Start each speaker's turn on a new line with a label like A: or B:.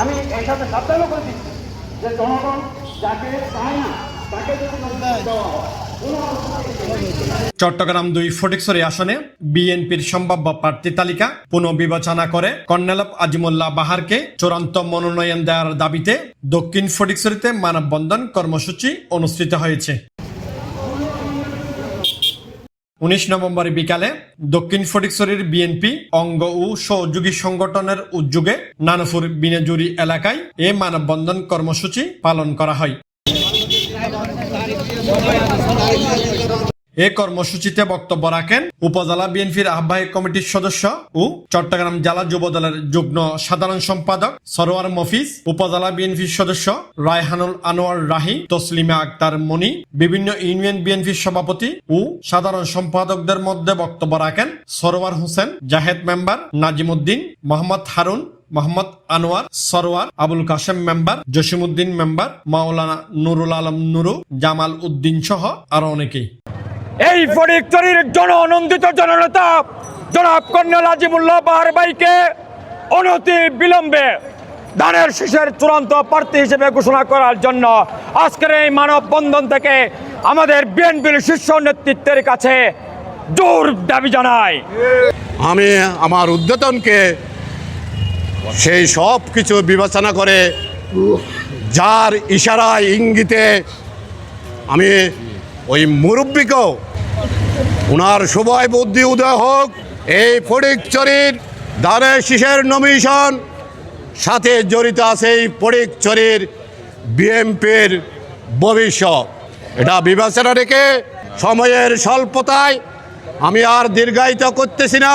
A: আমি এর সাথে সাবধানও করে দিচ্ছি যে জনগণ যাকে চায় না, তাকে যদি দেওয়া হয়
B: চট্টগ্রাম দুই ফটিকছড়ি আসনে বিএনপির সম্ভাব্য প্রার্থী তালিকা পুনর্বিবেচনা করে কর্নেল আজিমুল্লাহ বাহারকে চূড়ান্ত মনোনয়ন দেওয়ার দাবিতে দক্ষিণ ফটিকসরিতে মানববন্ধন কর্মসূচি অনুষ্ঠিত হয়েছে। উনিশ নভেম্বর বিকালে দক্ষিণ ফটিকছড়ির বিএনপি অঙ্গ ও সহযোগী সংগঠনের উদ্যোগে নানপুর বিনাজুরি এলাকায় এ মানববন্ধন কর্মসূচি পালন করা হয়। এ কর্মসূচিতে বক্তব্য রাখেন উপজেলা বিএনপির আহ্বায়ক কমিটির সদস্য ও চট্টগ্রাম জেলা যুবদলের যুগ্ম সাধারণ সম্পাদক সরোয়ার মফিজ, উপজেলা বিএনপির সদস্য রায়হানুল আনোয়ার রাহি, তসলিমা আক্তার মনি, বিভিন্ন ইউনিয়ন বিএনপির সভাপতি ও সাধারণ সম্পাদকদের মধ্যে বক্তব্য রাখেন Sarwar Hossain, Zahed member Nazimuddin, Mohammad Harun, Mohammad Anwar, Sarwar Abul Kashem member Jasimuddin member, Maulana Nurul Alam Nuru, Jamal Uddin সহ আরও অনেকেই।
C: এই ফটিকচুরির জননন্দিত জননেতা জনাব কর্নেল আজিমুল্লাহ বাহার ভাইকে অনতি বিলম্বে ধানের শীষের চূড়ান্ত প্রার্থী হিসেবে ঘোষণা করার জন্য আজকের এই মানববন্ধন থেকে আমাদের বিএনপির শীর্ষ নেতৃত্বের কাছে জোর দাবি জানাই
D: আমি আমার উদ্যতনকে সেই সব কিছু বিবেচনা করে যার ইশারায় ইঙ্গিতে আমি ওই মুরব্বীকেও ওনার সবাই বুদ্ধি উদয় হোক, এই ফটিকচরির দ্বারে শিশের নমিশন সাথে জড়িত আছে এই ফটিকচরির বিএমপির ভবিষ্যৎ। এটা বিবেচনা রেখে সময়ের স্বল্পতায় আমি আর দীর্ঘায়িত করতেছি না।